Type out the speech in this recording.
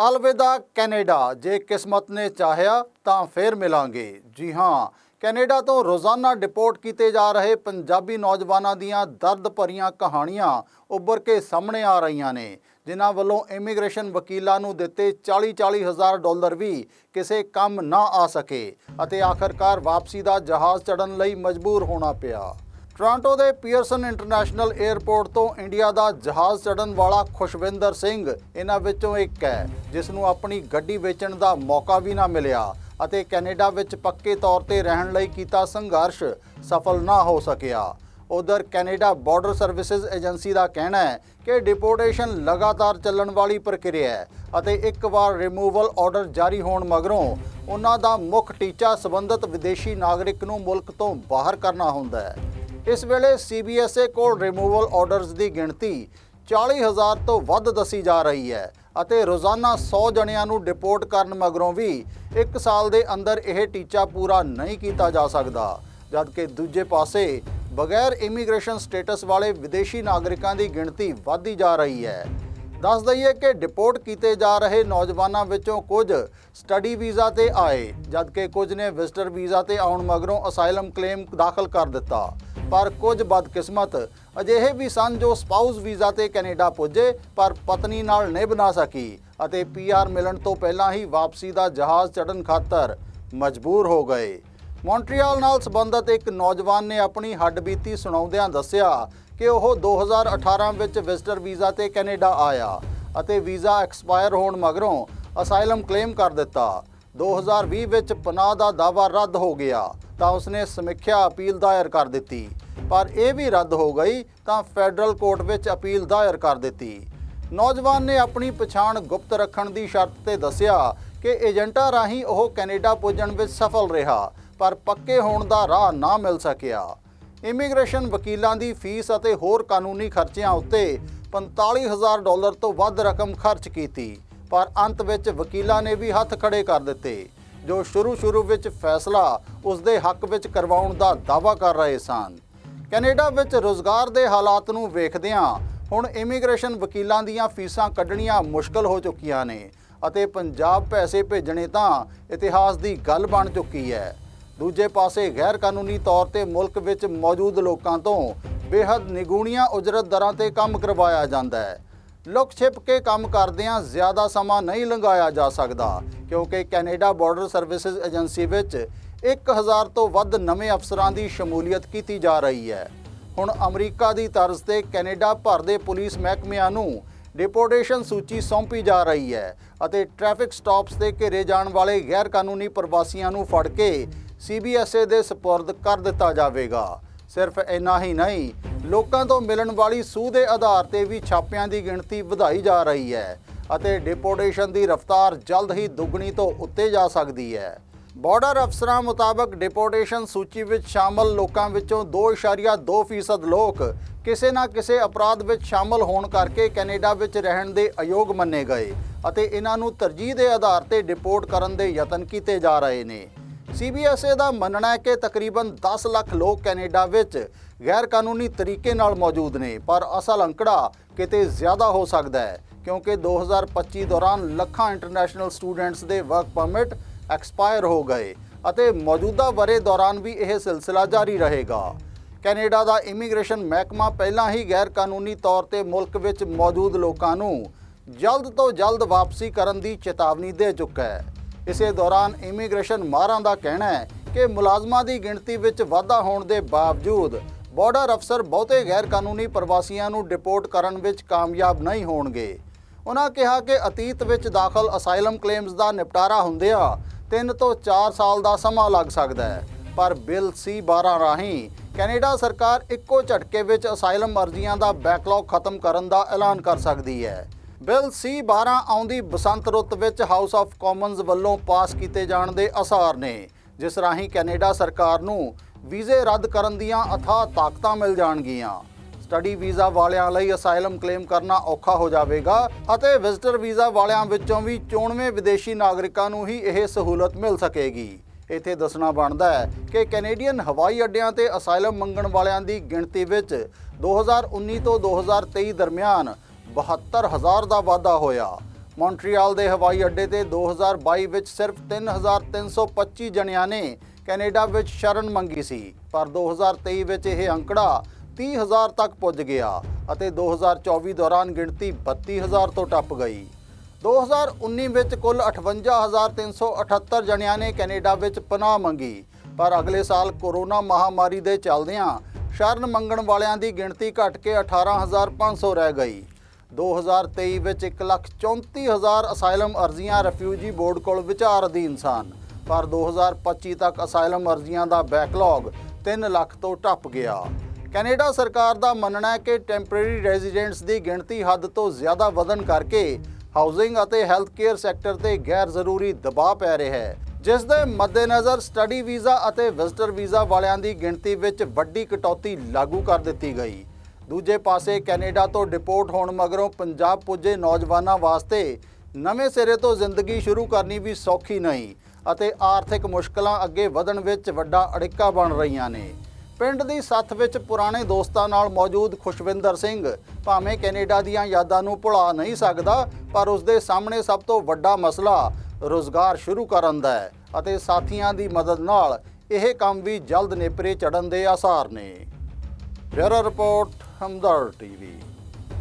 ਅਲਵਿਦਾ, ਕੈਨੇਡਾ। ਜੇ ਕਿਸਮਤ ਨੇ ਚਾਹਿਆ ਤਾਂ ਫੇਰ ਮਿਲਾਂਗੇ। ਜੀ ਹਾਂ, ਕੈਨੇਡਾ ਤੋਂ ਰੋਜ਼ਾਨਾ ਡਿਪੋਰਟ ਕੀਤੇ ਜਾ ਰਹੇ ਪੰਜਾਬੀ ਨੌਜਵਾਨਾਂ ਦੀਆਂ ਦਰਦ ਭਰੀਆਂ ਕਹਾਣੀਆਂ ਉੱਭਰ ਕੇ ਸਾਹਮਣੇ ਆ ਰਹੀਆਂ ਨੇ, ਜਿਨ੍ਹਾਂ ਵੱਲੋਂ ਇਮੀਗ੍ਰੇਸ਼ਨ ਵਕੀਲਾਂ ਨੂੰ ਦਿੱਤੇ 40-40 ਹਜ਼ਾਰ ਡਾਲਰ ਵੀ ਕਿਸੇ ਕੰਮ ਨਾ ਆ ਸਕੇ ਅਤੇ ਆਖਰਕਾਰ ਵਾਪਸੀ ਦਾ ਜਹਾਜ਼ ਚੜਨ ਲਈ ਮਜਬੂਰ ਹੋਣਾ ਪਿਆ। ਟੋਰਾਂਟੋ ਦੇ ਪੀਅਰਸਨ ਇੰਟਰਨੈਸ਼ਨਲ 에ਅਰਪੋਰਟ ਤੋਂ ਇੰਡੀਆ ਦਾ ਜਹਾਜ਼ ਚੜਨ ਵਾਲਾ ਖੁਸ਼ਵਿੰਦਰ ਸਿੰਘ ਇਹਨਾਂ ਵਿੱਚੋਂ ਇੱਕ ਹੈ, ਜਿਸ ਨੂੰ ਆਪਣੀ ਗੱਡੀ ਵੇਚਣ ਦਾ ਮੌਕਾ ਵੀ ਨਾ ਮਿਲਿਆ ਅਤੇ ਕੈਨੇਡਾ ਵਿੱਚ ਪੱਕੇ ਤੌਰ ਤੇ ਰਹਿਣ ਲਈ ਕੀਤਾ ਸੰਘਰਸ਼, ਸਫਲ ਨਾ ਹੋ ਸਕਿਆ। ਉਧਰ ਕੈਨੇਡਾ ਬਾਰਡਰ ਸਰਵਿਸਿਜ਼ ਏਜੰਸੀ ਦਾ ਕਹਿਣਾ ਹੈ ਕਿ ਡਿਪੋਰਟੇਸ਼ਨ ਲਗਾਤਾਰ ਚੱਲਣ ਵਾਲੀ ਪ੍ਰਕਿਰਿਆ ਹੈ ਅਤੇ ਇੱਕ ਵਾਰ ਰਿਮੂਵਲ ਆਰਡਰ ਜਾਰੀ ਹੋਣ ਮਗਰੋਂ ਉਹਨਾਂ ਦਾ ਮੁੱਖ ਟੀਚਾ ਸਬੰਧਤ ਵਿਦੇਸ਼ੀ ਨਾਗਰਿਕ ਨੂੰ ਮੁਲਕ ਤੋਂ ਬਾਹਰ ਕਰਨਾ ਹੁੰਦਾ ਹੈ। ਇਸ ਵੇਲੇ ਸੀਬੀਐਸਏ ਕੋਲ ਰਿਮੂਵਲ ਆਰਡਰਸ ਦੀ ਗਿਣਤੀ 40000 ਤੋਂ ਵੱਧ ਦੱਸੀ ਜਾ ਰਹੀ ਹੈ ਅਤੇ ਰੋਜ਼ਾਨਾ 100 ਜਣਿਆਂ ਨੂੰ ਡਿਪੋਰਟ ਕਰਨ ਮਗਰੋਂ ਵੀ 1 ਸਾਲ ਦੇ ਅੰਦਰ ਇਹ ਟੀਚਾ ਪੂਰਾ ਨਹੀਂ ਕੀਤਾ ਜਾ ਸਕਦਾ, ਜਦਕਿ ਦੂਜੇ ਪਾਸੇ ਬਗੈਰ ਇਮੀਗ੍ਰੇਸ਼ਨ ਸਟੇਟਸ ਵਾਲੇ ਵਿਦੇਸ਼ੀ ਨਾਗਰਿਕਾਂ ਦੀ ਗਿਣਤੀ ਵਧਦੀ ਜਾ ਰਹੀ ਹੈ। ਦੱਸ ਦਈਏ ਕਿ ਡਿਪੋਰਟ ਕੀਤੇ ਜਾ ਰਹੇ ਨੌਜਵਾਨਾਂ ਵਿੱਚੋਂ ਕੁਝ ਸਟੱਡੀ ਵੀਜ਼ਾ ਤੇ ਆਏ, ਜਦਕਿ ਕੁਝ ਨੇ ਵਿਜ਼ਟਰ ਵੀਜ਼ਾ ਤੇ ਆਉਣ ਮਗਰੋਂ ਅਸਾਈਲਮ ਕਲੇਮ ਦਾਖਲ ਕਰ ਦਿੱਤਾ। ਪਰ ਕੁਝ ਬਦਕਿਸਮਤ ਅਜਿਹੇ ਵੀ ਸਨ ਜੋ ਸਪਾਊਸ ਵੀਜ਼ਾ ਤੇ ਕੈਨੇਡਾ ਪੁੱਜੇ, ਪਰ ਪਤਨੀ ਨਾਲ ਨਹੀਂ ਬਣਾ ਸਕੀ ਅਤੇ ਪੀਆਰ ਮਿਲਣ ਤੋਂ ਪਹਿਲਾਂ ਹੀ ਵਾਪਸੀ ਦਾ ਜਹਾਜ਼ ਚੜਨ ਖਾਤਰ ਮਜਬੂਰ ਹੋ ਗਏ। ਮੌਂਟਰੀਅਲ ਨਾਲ ਸੰਬੰਧਿਤ ਇੱਕ ਨੌਜਵਾਨ ਨੇ ਆਪਣੀ ਹੱਡਬੀਤੀ ਸੁਣਾਉਂਦਿਆਂ ਦੱਸਿਆ ਕਿ ਉਹ 2018 ਵਿੱਚ ਵਿਜ਼ਟਰ ਵੀਜ਼ਾ ਤੇ ਕੈਨੇਡਾ ਆਇਆ ਅਤੇ ਵੀਜ਼ਾ ਐਕਸਪਾਇਰ ਹੋਣ ਮਗਰੋਂ ਅਸਾਈਲਮ ਕਲੇਮ ਕਰ ਦਿੱਤਾ। 2020 ਵਿੱਚ ਪਨਾਹ ਦਾ ਦਾਅਵਾ ਰੱਦ ਹੋ ਗਿਆ ਤਾਂ ਉਸਨੇ ਸਮੀਖਿਆ ਅਪੀਲ ਦਾਇਰ ਕਰ ਦਿੱਤੀ। ਪਰ ਇਹ ਵੀ ਰੱਦ ਹੋ ਗਈ ਤਾਂ ਫੈਡਰਲ ਕੋਰਟ ਵਿੱਚ ਅਪੀਲ ਦਾਇਰ ਕਰ ਦਿੱਤੀ। ਨੌਜਵਾਨ ਨੇ ਆਪਣੀ ਪਛਾਣ ਗੁਪਤ ਰੱਖਣ ਦੀ ਸ਼ਰਤ ਤੇ ਦੱਸਿਆ ਕਿ ਏਜੰਟਾਂ ਰਾਹੀਂ ਉਹ ਕੈਨੇਡਾ ਪੁੱਜਣ ਵਿੱਚ ਸਫਲ ਰਿਹਾ ਪਰ ਪੱਕੇ ਹੋਣ ਦਾ ਰਾਹ ਨਾ ਮਿਲ ਸਕਿਆ। ਇਮੀਗ੍ਰੇਸ਼ਨ ਵਕੀਲਾਂ ਦੀ ਫੀਸ ਅਤੇ ਹੋਰ ਕਾਨੂੰਨੀ ਖਰਚਿਆਂ ਉੱਤੇ 45000 ਡਾਲਰ ਤੋਂ ਵੱਧ ਰਕਮ ਖਰਚ ਕੀਤੀ, ਪਰ ਅੰਤ ਵਿੱਚ ਵਕੀਲਾਂ ਨੇ ਵੀ ਹੱਥ ਖੜੇ ਕਰ ਦਿੱਤੇ, ਜੋ ਸ਼ੁਰੂ-ਸ਼ੁਰੂ ਵਿੱਚ ਫੈਸਲਾ ਉਸ ਦੇ ਹੱਕ ਵਿੱਚ ਕਰਵਾਉਣ ਦਾ ਦਾਅਵਾ ਕਰ ਰਹੇ ਸਨ। ਕੈਨੇਡਾ ਵਿੱਚ ਰੋਜ਼ਗਾਰ ਦੇ ਹਾਲਾਤ ਨੂੰ ਵੇਖਦਿਆਂ ਹੁਣ ਇਮੀਗ੍ਰੇਸ਼ਨ ਵਕੀਲਾਂ ਦੀਆਂ ਫੀਸਾਂ ਕੱਢਣੀਆਂ ਮੁਸ਼ਕਲ ਹੋ ਚੁੱਕੀਆਂ ਨੇ ਅਤੇ ਪੰਜਾਬ ਪੈਸੇ ਭੇਜਣੇ ਤਾਂ ਇਤਿਹਾਸ ਦੀ ਗੱਲ ਬਣ ਚੁੱਕੀ ਹੈ। ਦੂਜੇ ਪਾਸੇ ਗੈਰ ਕਾਨੂੰਨੀ ਤੌਰ ਤੇ ਮੁਲਕ ਵਿੱਚ ਮੌਜੂਦ ਲੋਕਾਂ ਤੋਂ ਬੇਹੱਦ ਨਿਗੂਣੀਆਂ ਉਜਰਤ ਦਰਾਂ ਤੇ ਕੰਮ ਕਰਵਾਇਆ ਜਾਂਦਾ ਹੈ। ਲੁਕ ਛਿਪ ਕੇ ਕੰਮ ਕਰਦਿਆਂ ਜ਼ਿਆਦਾ ਸਮਾਂ ਨਹੀਂ ਲੰਘਾਇਆ ਜਾ ਸਕਦਾ, ਕਿਉਂਕਿ ਕੈਨੇਡਾ ਬਾਰਡਰ ਸਰਵਿਸਿਜ਼ ਏਜੰਸੀ ਵਿੱਚ 1000 ਤੋਂ ਵੱਧ ਨਵੇਂ ਅਫਸਰਾਂ ਦੀ ਸ਼ਮੂਲੀਅਤ ਕੀਤੀ ਜਾ ਰਹੀ ਹੈ। ਹੁਣ ਅਮਰੀਕਾ ਦੀ ਤਰਜ਼ ਤੇ ਕੈਨੇਡਾ ਭਰ ਦੇ ਪੁਲਿਸ ਮਹਿਕਮਿਆਂ ਨੂੰ ਡਿਪੋਰਟੇਸ਼ਨ ਸੂਚੀ ਸੌਂਪੀ ਜਾ ਰਹੀ ਹੈ ਅਤੇ ਟ੍ਰੈਫਿਕ ਸਟਾਪਸ ਤੇ ਘੇਰੇ ਜਾਣ ਵਾਲੇ ਗੈਰ ਕਾਨੂੰਨੀ ਪ੍ਰਵਾਸੀਆਂ ਨੂੰ ਫੜ ਕੇ ਸੀਬੀਐਸਏ ਦੇ ਸਪੁਰਦ ਕਰ ਦਿੱਤਾ ਜਾਵੇਗਾ। ਸਿਰਫ ਇੰਨਾ ਹੀ ਨਹੀਂ, ਲੋਕਾਂ ਤੋਂ ਮਿਲਣ ਵਾਲੀ ਸੂਹ ਦੇ ਆਧਾਰ ਤੇ ਵੀ ਛਾਪਿਆਂ ਦੀ ਗਿਣਤੀ ਵਧਾਈ ਜਾ ਰਹੀ ਹੈ ਅਤੇ ਡਿਪੋਰਟੇਸ਼ਨ ਦੀ ਰਫ਼ਤਾਰ ਜਲਦ ਹੀ ਦੁੱਗਣੀ ਤੋਂ ਉੱਤੇ ਜਾ ਸਕਦੀ ਹੈ। ਬਾਰਡਰ ਅਫਸਰਾਂ ਮੁਤਾਬਕ ਡਿਪੋਰਟੇਸ਼ਨ ਸੂਚੀ ਵਿੱਚ ਸ਼ਾਮਲ ਲੋਕਾਂ ਵਿੱਚੋਂ 2.2% ਲੋਕ ਕਿਸੇ ਨਾ ਕਿਸੇ ਅਪਰਾਧ ਵਿੱਚ ਸ਼ਾਮਲ ਹੋਣ ਕਰਕੇ ਕੈਨੇਡਾ ਵਿੱਚ ਰਹਿਣ ਦੇ ਅਯੋਗ ਮੰਨੇ ਗਏ ਅਤੇ ਇਹਨਾਂ ਨੂੰ ਤਰਜੀਹ ਦੇ ਆਧਾਰ ਤੇ ਡਿਪੋਰਟ ਕਰਨ ਦੇ ਯਤਨ ਕੀਤੇ ਜਾ ਰਹੇ ਨੇ। ਸੀਬੀਐਸਏ ਦਾ ਮੰਨਣਾ ਹੈ ਕਿ ਤਕਰੀਬਨ 10 ਲੱਖ ਲੋਕ ਕੈਨੇਡਾ ਵਿੱਚ ਗੈਰ ਕਾਨੂੰਨੀ ਤਰੀਕੇ ਨਾਲ ਮੌਜੂਦ ਨੇ, ਪਰ ਅਸਲ ਅੰਕੜਾ ਕਿਤੇ ਜ਼ਿਆਦਾ ਹੋ ਸਕਦਾ ਹੈ, ਕਿਉਂਕਿ 2025 ਦੌਰਾਨ ਲੱਖਾਂ ਇੰਟਰਨੈਸ਼ਨਲ ਸਟੂਡੈਂਟਸ ਦੇ ਵਰਕ ਪਰਮਿਟ ਐਕਸਪਾਇਰ ਹੋ ਗਏ ਅਤੇ ਮੌਜੂਦਾ ਵਰੇ ਦੌਰਾਨ ਵੀ ਇਹ ਸਿਲਸਿਲਾ ਜਾਰੀ ਰਹੇਗਾ। ਕੈਨੇਡਾ ਦਾ ਇਮੀਗ੍ਰੇਸ਼ਨ ਮਹਿਕਮਾ ਪਹਿਲਾਂ ਹੀ ਗੈਰ ਕਾਨੂੰਨੀ ਤੌਰ ਤੇ ਮੁਲਕ ਵਿੱਚ ਮੌਜੂਦ ਲੋਕਾਂ ਨੂੰ ਜਲਦ ਤੋਂ ਜਲਦ ਵਾਪਸੀ ਕਰਨ ਦੀ ਚੇਤਾਵਨੀ ਦੇ ਚੁੱਕਾ ਹੈ। ਇਸੇ ਦੌਰਾਨ ਇਮੀਗ੍ਰੇਸ਼ਨ ਮਾਹਰਾਂ ਦਾ ਕਹਿਣਾ ਹੈ ਕਿ ਮੁਲਾਜ਼ਮਾਂ ਦੀ ਗਿਣਤੀ ਵਿੱਚ ਵਾਧਾ ਹੋਣ ਦੇ ਬਾਵਜੂਦ ਬਾਰਡਰ ਅਫਸਰ ਬਹੁਤੇ ਗੈਰ ਕਾਨੂੰਨੀ ਪ੍ਰਵਾਸੀਆਂ ਨੂੰ ਡਿਪੋਰਟ ਕਰਨ ਵਿੱਚ ਕਾਮਯਾਬ ਨਹੀਂ ਹੋਣਗੇ। ਉਹਨਾਂ ਕਿਹਾ ਕਿ ਅਤੀਤ ਵਿੱਚ ਦਾਖਲ ਅਸਾਈਲਮ ਕਲੇਮਸ ਦਾ ਨਿਪਟਾਰਾ ਹੁੰਦਿਆਂ 3 ਤੋਂ 4 ਸਾਲ ਦਾ ਸਮਾਂ ਲੱਗ ਸਕਦਾ ਹੈ। ਪਰ ਬਿੱਲ C12 ਰਾਹੀਂ ਕੈਨੇਡਾ ਸਰਕਾਰ ਇੱਕੋ ਝਟਕੇ ਵਿੱਚ ਅਸਾਈਲਮ ਅਰਜ਼ੀਆਂ ਦਾ ਬੈਕਲੌਗ ਖਤਮ ਕਰਨ ਦਾ ਐਲਾਨ ਕਰ ਸਕਦੀ ਹੈ। ਬਿੱਲ C12 ਆਉਂਦੀ ਬਸੰਤ ਰੁੱਤ ਵਿੱਚ ਹਾਊਸ ਆਫ ਕਾਮਨਸ ਵੱਲੋਂ ਪਾਸ ਕੀਤੇ ਜਾਣ ਦੇ ਅਸਾਰ ਨੇ, ਜਿਸ ਰਾਹੀਂ ਕੈਨੇਡਾ ਸਰਕਾਰ ਨੂੰ ਵੀਜ਼ੇ ਰੱਦ ਕਰਨ ਦੀਆਂ ਅਥਾਹ ਤਾਕਤਾਂ ਮਿਲ ਜਾਣਗੀਆਂ। ਸਟੱਡੀ ਵੀਜ਼ਾ ਵਾਲਿਆਂ ਲਈ ਅਸਾਈਲਮ ਕਲੇਮ ਕਰਨਾ ਔਖਾ ਹੋ ਜਾਵੇਗਾ ਅਤੇ ਵਿਜ਼ਟਰ ਵੀਜ਼ਾ ਵਾਲਿਆਂ ਵਿੱਚੋਂ ਵੀ ਚੋਣਵੇਂ ਵਿਦੇਸ਼ੀ ਨਾਗਰਿਕਾਂ ਨੂੰ ਹੀ ਇਹ ਸਹੂਲਤ ਮਿਲ ਸਕੇਗੀ। ਇੱਥੇ ਦੱਸਣਾ ਬਣਦਾ ਹੈ ਕਿ ਕੈਨੇਡੀਅਨ ਹਵਾਈ ਅੱਡਿਆਂ ਤੇ ਅਸਾਈਲਮ ਮੰਗਣ ਵਾਲਿਆਂ ਦੀ ਗਿਣਤੀ ਵਿੱਚ 2019 ਤੋਂ 2023 ਦਰਮਿਆਨ 72000 ਦਾ ਵਾਧਾ ਹੋਇਆ। ਮੌਂਟਰੀਅਲ ਦੇ ਹਵਾਈ ਅੱਡੇ ਤੇ 2022 ਵਿੱਚ ਸਿਰਫ 3325 ਜਣਿਆਂ ਨੇ ਕੈਨੇਡਾ ਵਿੱਚ ਸ਼ਰਨ ਮੰਗੀ ਸੀ, ਪਰ 2023 ਵਿੱਚ ਇਹ ਅੰਕੜਾ 30000 ਤੱਕ ਪੁੱਜ ਗਿਆ ਅਤੇ 2024 ਦੌਰਾਨ ਗਿਣਤੀ 32000 ਤੋਂ ਟੱਪ ਗਈ। 2019 ਵਿੱਚ ਕੁੱਲ 58378 ਜਣਿਆਂ ਨੇ ਕੈਨੇਡਾ ਵਿੱਚ ਪਨਾਹ ਮੰਗੀ, ਪਰ ਅਗਲੇ ਸਾਲ ਕੋਰੋਨਾ ਮਹਾਮਾਰੀ ਦੇ ਚੱਲਦਿਆਂ ਸ਼ਰਨ ਮੰਗਣ ਵਾਲਿਆਂ ਦੀ ਗਿਣਤੀ ਘਟ ਕੇ 18500 ਰਹਿ ਗਈ। 2023 ਵਿੱਚ 134000 ਅਸਾਈਲਮ ਅਰਜ਼ੀਆਂ ਰਿਫਿਊਜੀ ਬੋਰਡ ਕੋਲ ਵਿਚਾਰ ਅਧੀਨ ਸਨ। ਪਰ 2025 ਤੱਕ ਅਸਾਈਲਮ ਅਰਜ਼ੀਆਂ ਦਾ ਬੈਕਲੌਗ 3 ਲੱਖ ਤੋਂ ਟੱਪ ਗਿਆ। ਕੈਨੇਡਾ ਸਰਕਾਰ ਦਾ ਮੰਨਣਾ ਹੈ ਕਿ ਟੈਂਪਰੇਰੀ ਰੈਜ਼ੀਡੈਂਟਸ ਦੀ ਗਿਣਤੀ ਹੱਦ ਤੋਂ ਜ਼ਿਆਦਾ ਵਧਣ ਕਰਕੇ ਹਾਊਸਿੰਗ ਅਤੇ ਹੈਲਥ ਕੇਅਰ ਸੈਕਟਰ ਤੇ ਗੈਰ ਜ਼ਰੂਰੀ ਦਬਾਅ ਪੈ ਰਿਹਾ ਹੈ, ਜਿਸ ਦੇ ਮੱਦੇਨਜ਼ਰ ਸਟੱਡੀ ਵੀਜ਼ਾ ਅਤੇ ਵਿਜ਼ਟਰ ਵੀਜ਼ਾ ਵਾਲਿਆਂ ਦੀ ਗਿਣਤੀ ਵਿੱਚ ਵੱਡੀ ਕਟੌਤੀ ਲਾਗੂ ਕਰ ਦਿੱਤੀ ਗਈ। ਦੂਜੇ ਪਾਸੇ ਕੈਨੇਡਾ ਤੋਂ ਡਿਪੋਰਟ ਹੋਣ ਮਗਰੋਂ ਪੰਜਾਬ ਪੁੱਜੇ ਨੌਜਵਾਨਾਂ ਵਾਸਤੇ ਨਵੇਂ ਸਿਰੇ ਤੋਂ ਜ਼ਿੰਦਗੀ ਸ਼ੁਰੂ ਕਰਨੀ ਵੀ ਸੌਖੀ ਨਹੀਂ ਅਤੇ ਆਰਥਿਕ ਮੁਸ਼ਕਲਾਂ ਅੱਗੇ ਵਧਣ ਵਿੱਚ ਵੱਡਾ ਅੜਿੱਕਾ ਬਣ ਰਹੀਆਂ ਨੇ। ਪਿੰਡ ਦੀ ਸੱਥ ਵਿੱਚ ਪੁਰਾਣੇ ਦੋਸਤਾਂ ਨਾਲ ਮੌਜੂਦ ਖੁਸ਼ਵਿੰਦਰ ਸਿੰਘ ਭਾਵੇਂ ਕੈਨੇਡਾ ਦੀਆਂ ਯਾਦਾਂ ਨੂੰ ਭੁਲਾ ਨਹੀਂ ਸਕਦਾ, ਪਰ ਉਸ ਦੇ ਸਾਹਮਣੇ ਸਭ ਤੋਂ ਵੱਡਾ ਮਸਲਾ ਰੋਜ਼ਗਾਰ ਸ਼ੁਰੂ ਕਰਨ ਦਾ ਹੈ ਅਤੇ ਸਾਥੀਆਂ ਦੀ ਮਦਦ ਨਾਲ ਇਹ ਕੰਮ ਵੀ ਜਲਦ ਨੇਪਰੇ ਚੜਨ ਦੇ ਆਸਾਰ ਨੇ। Bureau report hamdar tv